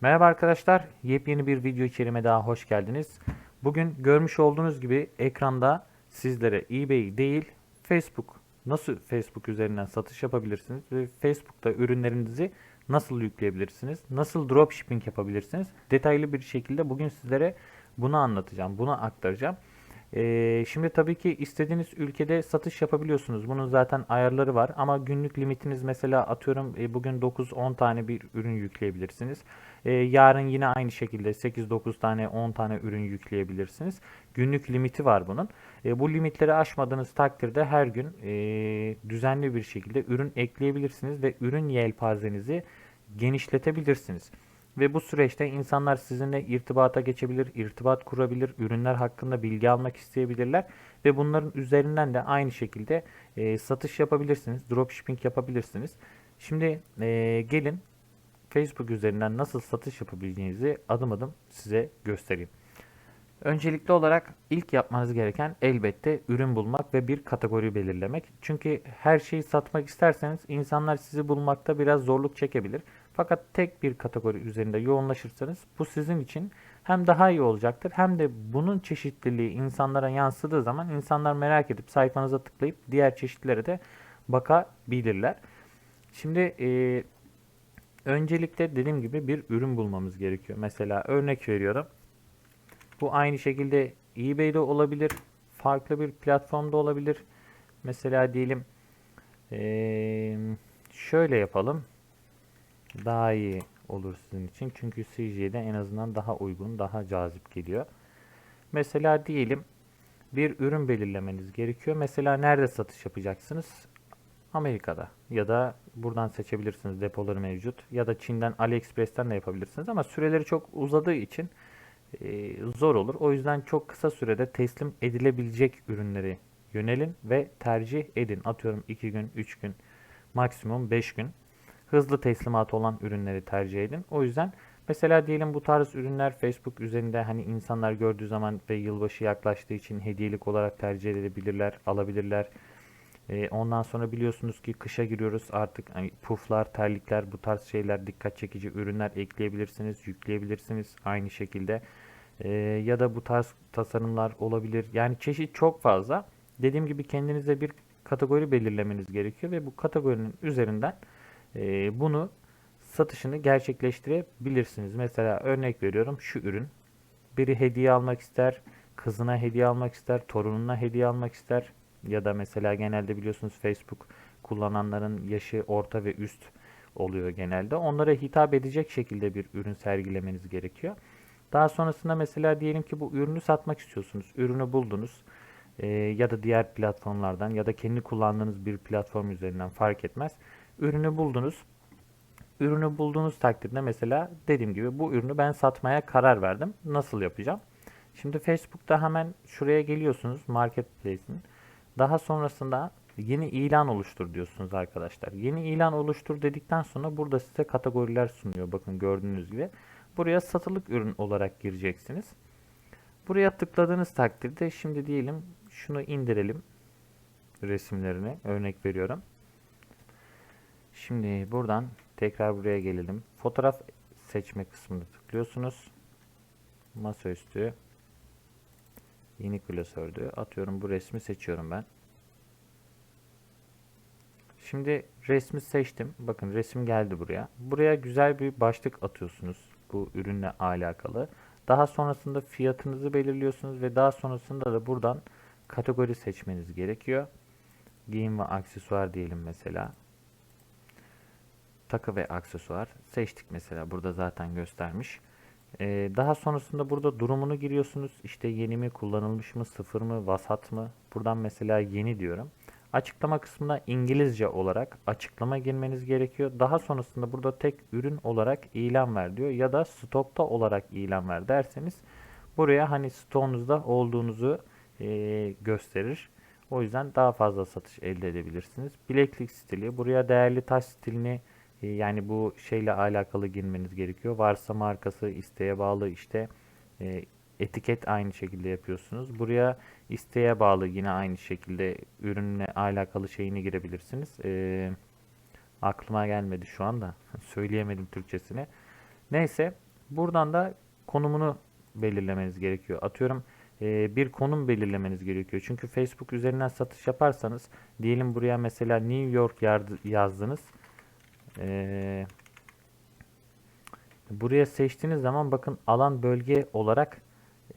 Merhaba arkadaşlar, yepyeni bir video içeriğime daha hoş geldiniz. Bugün görmüş olduğunuz gibi ekranda sizlere eBay değil, Facebook nasıl Facebook üzerinden satış yapabilirsiniz ve Facebook'ta ürünlerinizi nasıl yükleyebilirsiniz, nasıl dropshipping yapabilirsiniz detaylı bir şekilde bugün sizlere bunu anlatacağım, bunu aktaracağım. Ee, şimdi tabii ki istediğiniz ülkede satış yapabiliyorsunuz. Bunun zaten ayarları var ama günlük limitiniz mesela atıyorum e, bugün 9-10 tane bir ürün yükleyebilirsiniz. Ee, yarın yine aynı şekilde 8-9 tane 10 tane ürün yükleyebilirsiniz. Günlük limiti var bunun. E, bu limitleri aşmadığınız takdirde her gün e, düzenli bir şekilde ürün ekleyebilirsiniz ve ürün yelpazenizi genişletebilirsiniz. Ve bu süreçte insanlar sizinle irtibata geçebilir, irtibat kurabilir, ürünler hakkında bilgi almak isteyebilirler ve bunların üzerinden de aynı şekilde e, satış yapabilirsiniz, dropshipping yapabilirsiniz. Şimdi e, gelin Facebook üzerinden nasıl satış yapabileceğinizi adım adım size göstereyim. Öncelikli olarak ilk yapmanız gereken elbette ürün bulmak ve bir kategori belirlemek. Çünkü her şeyi satmak isterseniz insanlar sizi bulmakta biraz zorluk çekebilir. Fakat tek bir kategori üzerinde yoğunlaşırsanız bu sizin için hem daha iyi olacaktır hem de bunun çeşitliliği insanlara yansıdığı zaman insanlar merak edip sayfanıza tıklayıp diğer çeşitlere de bakabilirler. Şimdi e, öncelikle dediğim gibi bir ürün bulmamız gerekiyor. Mesela örnek veriyorum. Bu aynı şekilde eBay'de olabilir. Farklı bir platformda olabilir. Mesela diyelim eee, şöyle yapalım. Daha iyi olur sizin için. Çünkü CJ'de en azından daha uygun, daha cazip geliyor. Mesela diyelim bir ürün belirlemeniz gerekiyor. Mesela nerede satış yapacaksınız? Amerika'da ya da buradan seçebilirsiniz depoları mevcut ya da Çin'den AliExpress'ten de yapabilirsiniz ama süreleri çok uzadığı için e, zor olur. O yüzden çok kısa sürede teslim edilebilecek ürünleri yönelin ve tercih edin. Atıyorum 2 gün, 3 gün, maksimum 5 gün. Hızlı teslimat olan ürünleri tercih edin. O yüzden mesela diyelim bu tarz ürünler Facebook üzerinde hani insanlar gördüğü zaman ve yılbaşı yaklaştığı için hediyelik olarak tercih edebilirler, alabilirler. E, ondan sonra biliyorsunuz ki kışa giriyoruz artık hani puflar, terlikler bu tarz şeyler dikkat çekici ürünler ekleyebilirsiniz, yükleyebilirsiniz aynı şekilde. E, ya da bu tarz tasarımlar olabilir. Yani çeşit çok fazla. Dediğim gibi kendinize bir kategori belirlemeniz gerekiyor ve bu kategorinin üzerinden e, bunu satışını gerçekleştirebilirsiniz. Mesela örnek veriyorum şu ürün. Biri hediye almak ister, kızına hediye almak ister, torununa hediye almak ister ya da mesela genelde biliyorsunuz Facebook kullananların yaşı orta ve üst oluyor genelde. Onlara hitap edecek şekilde bir ürün sergilemeniz gerekiyor. Daha sonrasında mesela diyelim ki bu ürünü satmak istiyorsunuz. Ürünü buldunuz e, ya da diğer platformlardan ya da kendi kullandığınız bir platform üzerinden fark etmez. Ürünü buldunuz. Ürünü bulduğunuz takdirde mesela dediğim gibi bu ürünü ben satmaya karar verdim. Nasıl yapacağım? Şimdi Facebook'ta hemen şuraya geliyorsunuz Marketplace'in. Daha sonrasında yeni ilan oluştur diyorsunuz arkadaşlar. Yeni ilan oluştur dedikten sonra burada size kategoriler sunuyor. Bakın gördüğünüz gibi. Buraya satılık ürün olarak gireceksiniz. Buraya tıkladığınız takdirde şimdi diyelim şunu indirelim resimlerini örnek veriyorum. Şimdi buradan tekrar buraya gelelim. Fotoğraf seçme kısmını tıklıyorsunuz. Masaüstü yeni klasördü. Atıyorum bu resmi seçiyorum ben. Şimdi resmi seçtim. Bakın resim geldi buraya. Buraya güzel bir başlık atıyorsunuz bu ürünle alakalı. Daha sonrasında fiyatınızı belirliyorsunuz ve daha sonrasında da buradan kategori seçmeniz gerekiyor. Giyim ve aksesuar diyelim mesela. Takı ve aksesuar seçtik mesela burada zaten göstermiş. Ee, daha sonrasında burada durumunu giriyorsunuz. İşte yeni mi, kullanılmış mı, sıfır mı, vasat mı? Buradan mesela yeni diyorum. Açıklama kısmına İngilizce olarak açıklama girmeniz gerekiyor. Daha sonrasında burada tek ürün olarak ilan ver diyor ya da stokta olarak ilan ver derseniz buraya hani stoğunuzda olduğunuzu e, gösterir. O yüzden daha fazla satış elde edebilirsiniz. Bileklik stili buraya değerli taş stilini yani bu şeyle alakalı girmeniz gerekiyor. Varsa markası isteğe bağlı işte e, etiket aynı şekilde yapıyorsunuz. Buraya isteğe bağlı yine aynı şekilde ürünle alakalı şeyini girebilirsiniz. E, aklıma gelmedi şu anda. Söyleyemedim Türkçesini. Neyse Buradan da konumunu belirlemeniz gerekiyor. Atıyorum e, bir konum belirlemeniz gerekiyor. Çünkü Facebook üzerinden satış yaparsanız diyelim buraya mesela New York yazdınız. E, buraya seçtiğiniz zaman bakın alan bölge olarak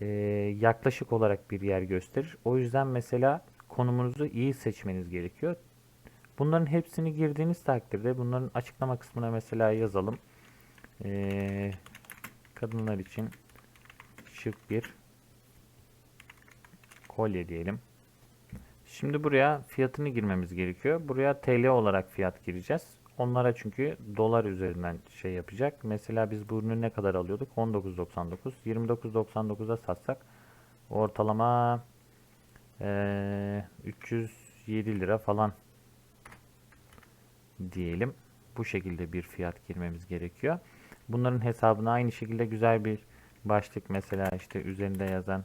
e, yaklaşık olarak bir yer gösterir. O yüzden mesela konumunuzu iyi seçmeniz gerekiyor. Bunların hepsini girdiğiniz takdirde bunların açıklama kısmına mesela yazalım. Ee, kadınlar için şık bir kolye diyelim. Şimdi buraya fiyatını girmemiz gerekiyor. Buraya TL olarak fiyat gireceğiz. Onlara çünkü dolar üzerinden şey yapacak. Mesela biz bu ürünü ne kadar alıyorduk? 19.99. 29.99'a satsak ortalama ee, 307 lira falan diyelim. Bu şekilde bir fiyat girmemiz gerekiyor. Bunların hesabına aynı şekilde güzel bir başlık mesela işte üzerinde yazan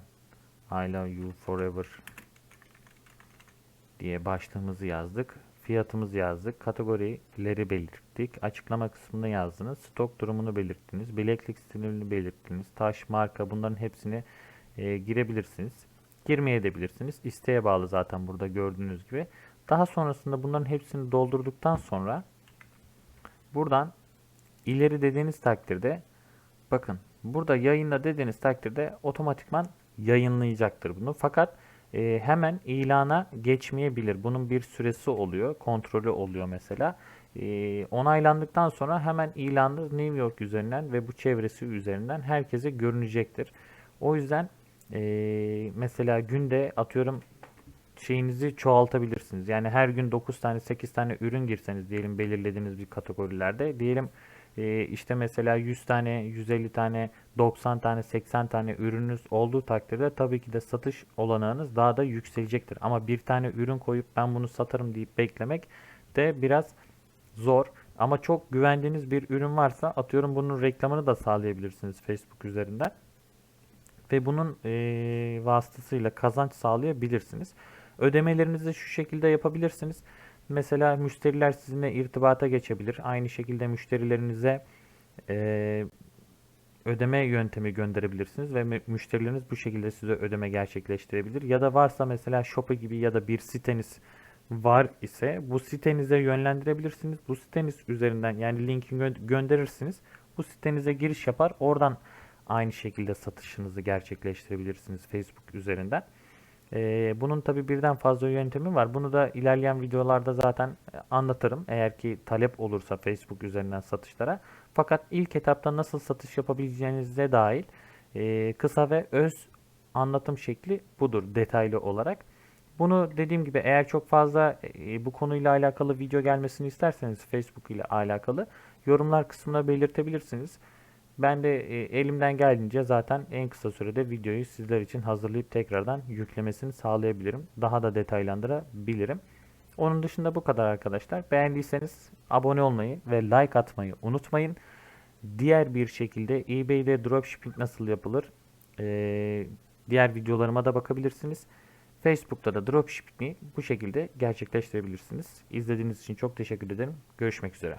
I love you forever diye başlığımızı yazdık. Fiyatımızı yazdık. Kategorileri belirttik. Açıklama kısmını yazdınız. Stok durumunu belirttiniz. Bileklik stilini belirttiniz. Taş, marka bunların hepsini e, girebilirsiniz. Girmeyebilirsiniz. İsteğe bağlı zaten burada gördüğünüz gibi. Daha sonrasında bunların hepsini doldurduktan sonra buradan ileri dediğiniz takdirde bakın burada yayınla dediğiniz takdirde otomatikman yayınlayacaktır bunu. Fakat e, hemen ilana geçmeyebilir. Bunun bir süresi oluyor. Kontrolü oluyor mesela. E, onaylandıktan sonra hemen ilanı New York üzerinden ve bu çevresi üzerinden herkese görünecektir. O yüzden e, mesela günde atıyorum şeyinizi çoğaltabilirsiniz. Yani her gün 9 tane 8 tane ürün girseniz diyelim belirlediğiniz bir kategorilerde diyelim e, işte mesela 100 tane 150 tane 90 tane 80 tane ürününüz olduğu takdirde tabii ki de satış olanağınız daha da yükselecektir. Ama bir tane ürün koyup ben bunu satarım deyip beklemek de biraz zor. Ama çok güvendiğiniz bir ürün varsa atıyorum bunun reklamını da sağlayabilirsiniz Facebook üzerinden. Ve bunun e, vasıtasıyla kazanç sağlayabilirsiniz. Ödemelerinizi şu şekilde yapabilirsiniz. Mesela müşteriler sizinle irtibata geçebilir. Aynı şekilde müşterilerinize e, ödeme yöntemi gönderebilirsiniz ve mü- müşterileriniz bu şekilde size ödeme gerçekleştirebilir. Ya da varsa mesela Shopee gibi ya da bir siteniz var ise bu sitenize yönlendirebilirsiniz. Bu siteniz üzerinden yani linki gö- gönderirsiniz. Bu sitenize giriş yapar. Oradan aynı şekilde satışınızı gerçekleştirebilirsiniz Facebook üzerinden. Ee, bunun tabi birden fazla yöntemi var. Bunu da ilerleyen videolarda zaten e, anlatırım. Eğer ki talep olursa Facebook üzerinden satışlara. Fakat ilk etapta nasıl satış yapabileceğinize dahil e, kısa ve öz anlatım şekli budur detaylı olarak. Bunu dediğim gibi eğer çok fazla e, bu konuyla alakalı video gelmesini isterseniz Facebook ile alakalı yorumlar kısmına belirtebilirsiniz. Ben de e, elimden geldiğince zaten en kısa sürede videoyu sizler için hazırlayıp tekrardan yüklemesini sağlayabilirim. Daha da detaylandırabilirim. Onun dışında bu kadar arkadaşlar. Beğendiyseniz abone olmayı ve like atmayı unutmayın. Diğer bir şekilde eBay'de dropshipping nasıl yapılır? Ee, diğer videolarıma da bakabilirsiniz. Facebook'ta da dropshipping'i bu şekilde gerçekleştirebilirsiniz. İzlediğiniz için çok teşekkür ederim. Görüşmek üzere.